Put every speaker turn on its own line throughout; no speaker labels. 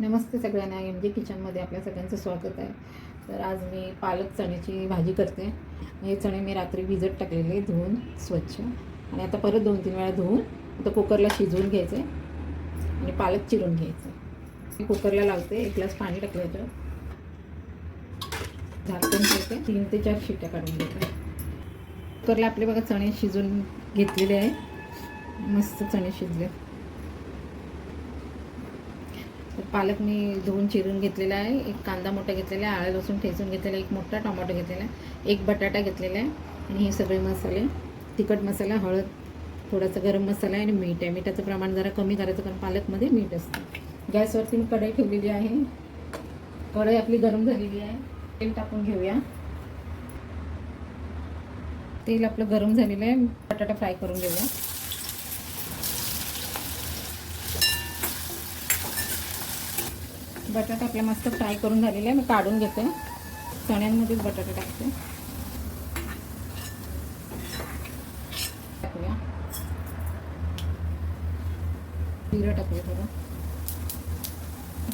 नमस्ते सगळ्यांना एम जे किचनमध्ये आपल्या सगळ्यांचं स्वागत आहे. तर आज मी पालक चण्याची भाजी करते. हे चणे मी रात्री भिजत टाकलेले धुवून स्वच्छ. आणि आता परत दोन तीन वेळा धुवून आता कुकरला शिजवून घ्यायचे आणि पालक चिरून घ्यायचं. मी कुकरला लावते एक ग्लास पाणी टाकलं झाकण झाकून ठेवते तीन ते चार शिट्ट्या काढून घेते. कुकरला आपले बघा चणे शिजून घेतलेले आहे. मस्त चणे शिजले. तर पालक मी धुवून चिरून घेतलेला आहे. एक कांदा मोठा घेतलेला आहे आळं लसूण ठेचून घेतलेला आहे एक मोठा टोमॅटो घेतलेला आहे एक बटाटा घेतलेला आहे आणि हे सगळे मसाले. तिखट मसाला हळद थोडासा गरम मसाला आहे आणि मीठ आहे. मिठाचं प्रमाण जरा कमी करायचं कारण पालकमध्ये मीठ असतं. गॅसवरती मी कढई ठेवलेली आहे. कढई आपली गरम झालेली आहे. तेल टाकून घेऊया. तेल आपलं गरम झालेलं आहे. बटाटा फ्राय करून घेऊया. बटाटा आपल्या मस्त फ्राय करून झालेला आहे. मी काढून घेते. चण्यांमध्येच बटाटा टाकते. टाकूया. जिरं टाकूया थोडं.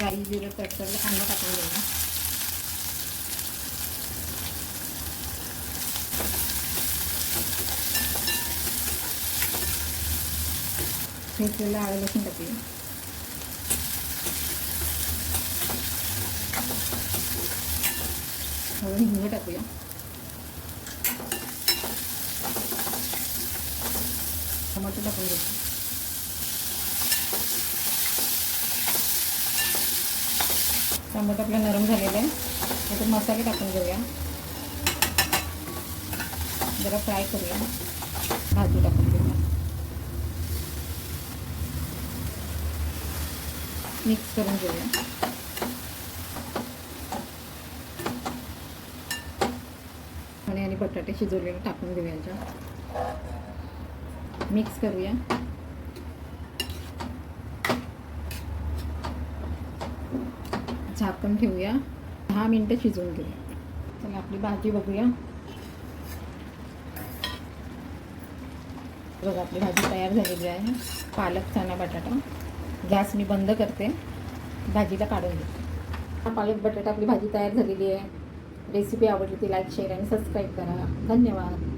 गाई जिरं तडतडलं कांदा टाकून घेऊया. ठेचलेलं आलं लसूण टाकूया. थोडं हिंग टाकूया. टमाटर टाकून घेऊ. टमाटो आपला नरम झालेला आहे. आता मसाले टाकून घेऊया. जरा फ्राय करूया. भाजी टाकून घेऊया. मिक्स करून घेऊया. चणे आणि बटाटे शिजवलेले टाकून देऊ याच्यात मिक्स करूया. झाकण ठेवूया. दहा मिनटं शिजवून घेऊया. चला आपली भाजी बघूया. बघा आपली भाजी तयार झालेली आहे. पालक चणा बटाटा. गॅस मी बंद करते. भाजीला काढून घेते. पालक बटाटा आपली भाजी तयार झालेली आहे. रेसिपी आवडली ती लाईक शेअर आणि सबस्क्राईब करा. धन्यवाद.